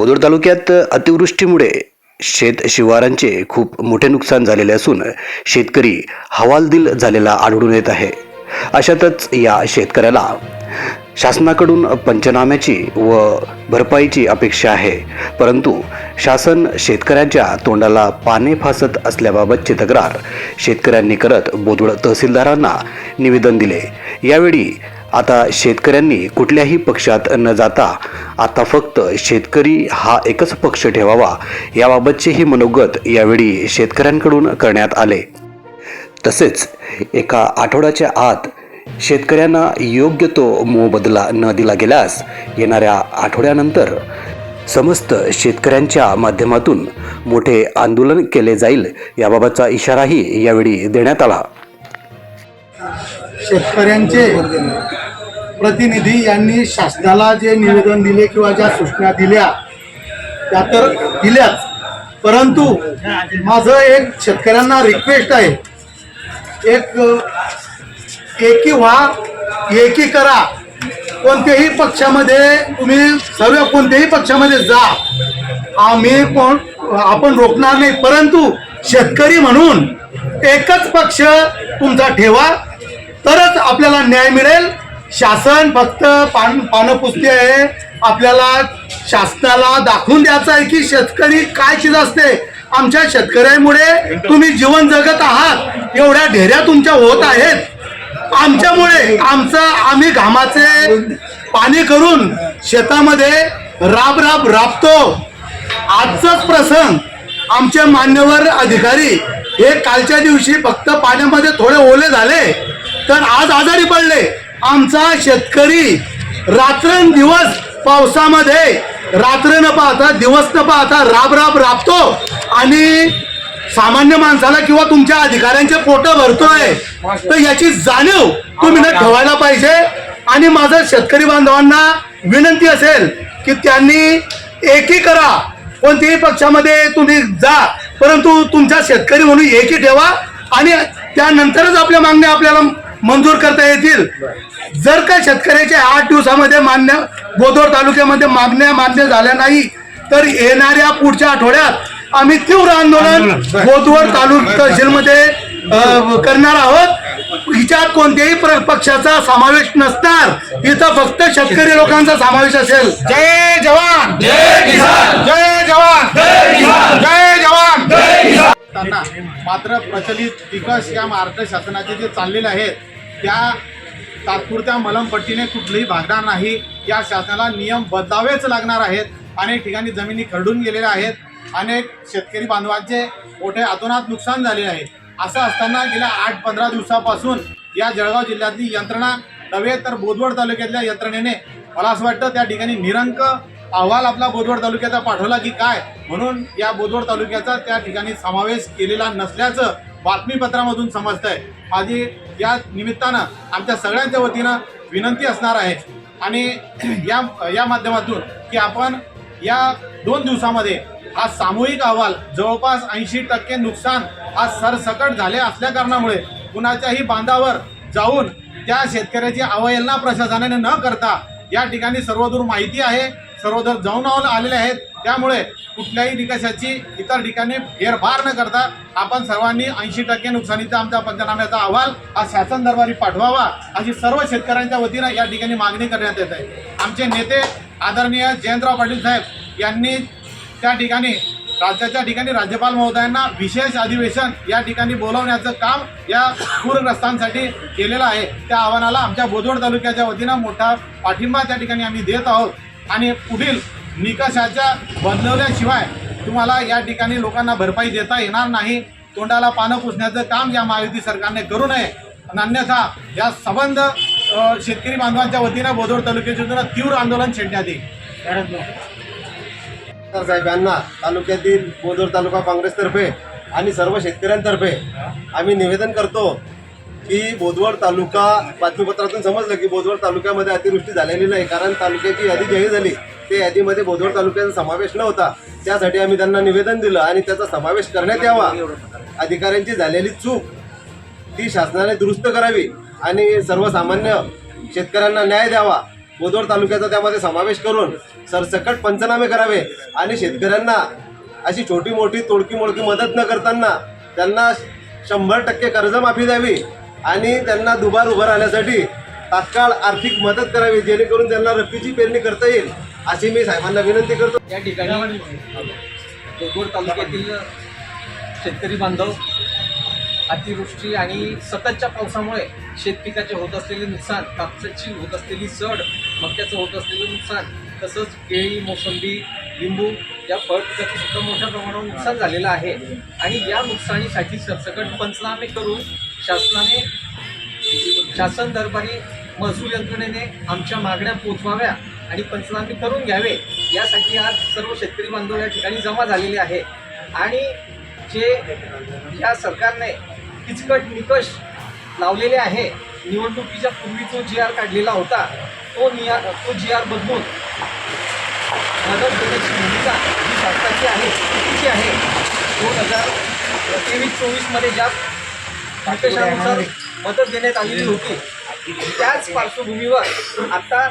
बोदूर तालुक्यात अतिवृष्टीमुळे शेत शिवारांचे खूप मोठे नुकसान झालेले असून शेतकरी हवालदिल झालेला आढळून येत आहे. अशातच या शेतकऱ्याला शासनाकडून पंचनाम्याची व भरपाईची अपेक्षा आहे. परंतु शासन शेतकऱ्यांच्या तोंडाला पाने फासत असल्याबाबतची तक्रार शेतकऱ्यांनी करत बोदुळ तहसीलदारांना निवेदन दिले. यावेळी आता शेतकऱ्यांनी कुठल्याही पक्षात न जाता आता फक्त शेतकरी हा एकच पक्ष ठेवावा याबाबतचेही मनोगत यावेळी शेतकऱ्यांकडून करण्यात आले. तसेच एका आठवड्याच्या आत शेतकऱ्यांना योग्य तो मोबदला न दिला गेल्यास येणाऱ्या आठवड्यानंतर समस्त शेतकऱ्यांच्या माध्यमातून मोठे आंदोलन केले जाईल याबाबतचा इशाराही यावेळी देण्यात आला. शेतकऱ्यांचे प्रतिनिधी यांनी शासनाला जे निवेदन दिले किंवा ज्या सूचना दिल्या त्या तर दिल्याच. परंतु माझं एक शेतकऱ्यांना रिक्वेस्ट आहे. एक एकी व्हा एकी करा कोणत्याही पक्षामध्ये तुम्ही सर्व कोणत्याही पक्षामध्ये जा. आम्ही कोण आपण रोखणार नाही. परंतु शेतकरी म्हणून एकच पक्ष तुमचा ठेवा. तरच आपल्याला न्याय मिळेल. शासन फक्त पान पानं पुसते आहे. आपल्याला शासनाला दाखवून द्यायचं आहे की शेतकरी काय चीज असते. आमच्या शेतकऱ्यांमुळे तुम्ही जीवन जगत आहात. एवढ्या ढेऱ्या तुमच्या होत आहेत. आमच्यामुळे आमचं आम्ही घामाचे पाणी करून शेतामध्ये राब राब राबतो. आजचाच प्रसंग. आमचे मान्यवर अधिकारी हे कालच्या दिवशी फक्त पाण्यामध्ये थोडे ओले झाले. तर आज आजारी पडले. आमचा शेतकरी रात्रंदिवस पावसामध्ये रात्र न पाहता दिवस न पाहता राब राब राबतो. आणि सामान्य माणसाला किंवा तुमच्या अधिकाऱ्यांचे पोट भरतोय. तर याची जाणीव तुम्ही न ठेवायला पाहिजे. आणि माझं शेतकरी बांधवांना विनंती असेल की त्यांनी एकी करा कोणत्याही पक्षामध्ये तुम्ही जा. परंतु तुमचा शेतकरी म्हणून एकी ठेवा. आणि त्यानंतरच आपल्या मागण्या आपल्याला मंजूर करता येतील. जर का शेतकऱ्याच्या आठ दिवसामध्ये मान्य बोदोड तालुक्यामध्ये मागण्या मान्य झाल्या नाही तर येणाऱ्या पुढच्या आठवड्यात आम्ही तीव्र आंदोलन बोदवड तालुका तहसीलमध्ये करणार आहोत. हिच्यात कोणत्याही प्र- पक्षाचा समावेश नसणार. इथं फक्त शेतकरी लोकांचा समावेश असेल. जय जवान! जय किसान! जय जवान! जय किसान! जय जवान! मात्र प्रचलित विकास या महाराष्ट्र शासनाचे जे चाललेले आहेत त्या तात्पुरत्या मलमपट्टीने कुठलंही भागणार नाही. या शासनाला नियम बदलावेच लागणार आहेत. अनेक ठिकाणी जमिनी खरडून गेलेल्या आहेत. अनेक शेतकरी बांधवांचे मोठे अतोनात नुकसान झाले आहे. असं असताना गेल्या आठ पंधरा दिवसापासून या जळगाव जिल्ह्यातली यंत्रणा नव्हे तर बोदवड तालुक्यातल्या यंत्रणेने मला असं वाटतं त्या ठिकाणी निरंक अहवाल आपला बोदवड तालुक्याचा पाठवला की काय? म्हणून या बोदवड तालुक्याचा त्या ठिकाणी समावेश केलेला नसल्याचं बातमीपत्रामधून समजतंय. माझी या निमित्तानं आमच्या सगळ्यांच्या वतीनं विनंती असणार आहे. आणि या या माध्यमातून की आपण या दोन दिवसामध्ये हा सामूहिक अहवाल जवळपास ऐंशी टक्के नुकसान हा सरसकट झाले असल्या कारणामुळे कुणाच्याही बांधावर जाऊन त्या शेतकऱ्याची अवहेलना प्रशासनाने न करता या ठिकाणी सर्वदूर माहिती आहे. सर्वदूर जाऊन आलेले आहेत. त्यामुळे कुठल्याही निकषाची इतर ठिकाणी फेरफार न करता आपण सर्वांनी ऐंशी टक्के नुकसानीचा आमचा पंचनाम्याचा अहवाल हा शासन दरबारी पाठवावा अशी सर्व शेतकऱ्यांच्या वतीनं या ठिकाणी मागणी करण्यात येत आहे. आमचे नेते आदरणीय जयंतराव पाटील साहेब यांनी त्या ठिकाणी राज्याच्या ठिकाणी राज्यपाल महोदयांना विशेष अधिवेशन या ठिकाणी बोलवण्याचं काम या पूरग्रस्तांसाठी केलेलं आहे. त्या आव्हानाला आमच्या बोदवड तालुक्याच्या वतीनं मोठा पाठिंबा त्या ठिकाणी आम्ही देत आहोत. आणि पुढील निकषाच्या बदलवल्याशिवाय तुम्हाला या ठिकाणी लोकांना भरपाई देता येणार नाही. तोंडाला पानं पुसण्याचं काम या महायुती सरकारने करू नये. आणि अन्यथा या संबंध शेतकरी बांधवांच्या वतीनं बोदोड तालुक्याच्या तीव्र आंदोलन छेडण्यात येईल. साहेबांना तालुक्यातील बोदोड तालुका काँग्रेसतर्फे आणि सर्व शेतकऱ्यांतर्फे आम्ही निवेदन करतो की बोदवड तालुका बातमीपत्रातून समजलं की बोदवड तालुक्यामध्ये अतिवृष्टी झालेली नाही कारण तालुक्याची यादी जाहीर झाली. त्या यादीमध्ये बोदवड तालुक्याचा समावेश नव्हता. त्यासाठी आम्ही त्यांना निवेदन दिलं आणि त्याचा समावेश करण्यात यावा. अधिकाऱ्यांची झालेली चूक ती शासनाने दुरुस्त करावी आणि सर्वसामान्य शेतकऱ्यांना न्याय द्यावा. बोदवड तालुक्याचा त्यामध्ये समावेश करून सरसकट पंचनामे करावे आणि शेतकऱ्यांना अशी छोटी मोठी तोडकी मोडकी मदत न करताना त्यांना शंभर टक्के कर्जमाफी द्यावी. आणि त्यांना दुबार उभं राहण्यासाठी तात्काळ आर्थिक मदत करावी जेणेकरून त्यांना रब्बीची पेरणी करता येईल अशी मी साहेबांना विनंती करतो. या ठिकाणी कोथरूड तालुक्यातील शेतकरी बांधव अतिवृष्टी आणि सततच्या पावसामुळे शेतपिकाचे होत असलेले नुकसान कापसाची होत असलेली सड मक्याचं होत असलेलं नुकसान तसंच केळी मोसंबी लिंबू या फळपिकाचं सुद्धा मोठ्या प्रमाणावर नुकसान झालेलं आहे. आणि या नुकसानीसाठी सरसकट पंचनामे करून शासनाने शासन दरबारी महसूल यंत्रणेने आमच्या मागण्या पोचवाव्या आणि पंचनामे करून घ्यावे यासाठी आज सर्व शेतकरी बांधव या ठिकाणी जमा झालेले आहे. आणि जे या सरकारने किचकट निकष लावलेले आहे निवडणुकीच्या पूर्वी जो जी आर काढलेला होता तो निया तो जी आर बदलून मदत देण्याची भूमिका जी शासनाची आहे ती चुकीची आहे? दोन हजार तेवीस चोवीसमध्ये ज्या निकषानुसार मदत देण्यात आलेली होती त्याच पार्श्वभूमीवर आता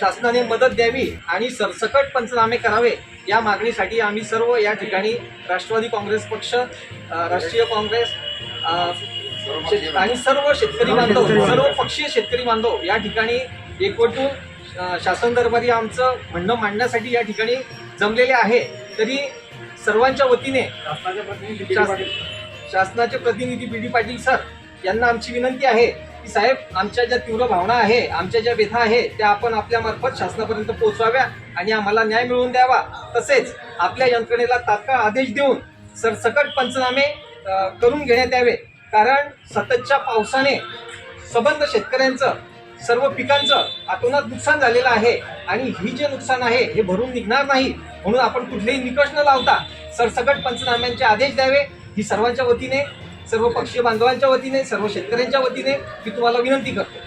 शासनाने मदत द्यावी आणि सरसकट पंचनामे करावे या मागणीसाठी आम्ही सर्व या ठिकाणी राष्ट्रवादी काँग्रेस पक्ष राष्ट्रीय काँग्रेस शेत- आणि सर्व शेतकरी बांधव सर्व पक्षीय शेतकरी बांधव या ठिकाणी एकवटून शासन दरबारी आमचं म्हणणं मांडण्यासाठी या ठिकाणी जमलेले आहे. तरी सर्वांच्या वतीने शास- शासनाचे प्रतिनिधी बी डी पाटील सर यांना आमची विनंती आहे की साहेब आमच्या ज्या तीव्र भावना आहे आमच्या ज्या व्यथा आहे त्या आपण आपल्या मार्फत शासनापर्यंत पोहोचवाव्या आणि आम्हाला न्याय मिळवून द्यावा. तसेच आपल्या यंत्रणेला तात्काळ आदेश देऊन सरसकट पंचनामे करून घेण्यात यावे. कारण सततच्या पावसाने सबंध शेतकऱ्यांचं सर्व पिकांचं अतोनात नुकसान झालेलं आहे आणि ही जे नुकसान आहे हे भरून निघणार नाही म्हणून आपण कुठलेही निकष न लावता सरसकट पंचनाम्यांचे आदेश द्यावे. ही सर्वांच्या वतीने सर्व पक्षीय बांधवांच्या वतीने सर्व शेतकऱ्यांच्या वतीने मी तुम्हाला विनंती करतो.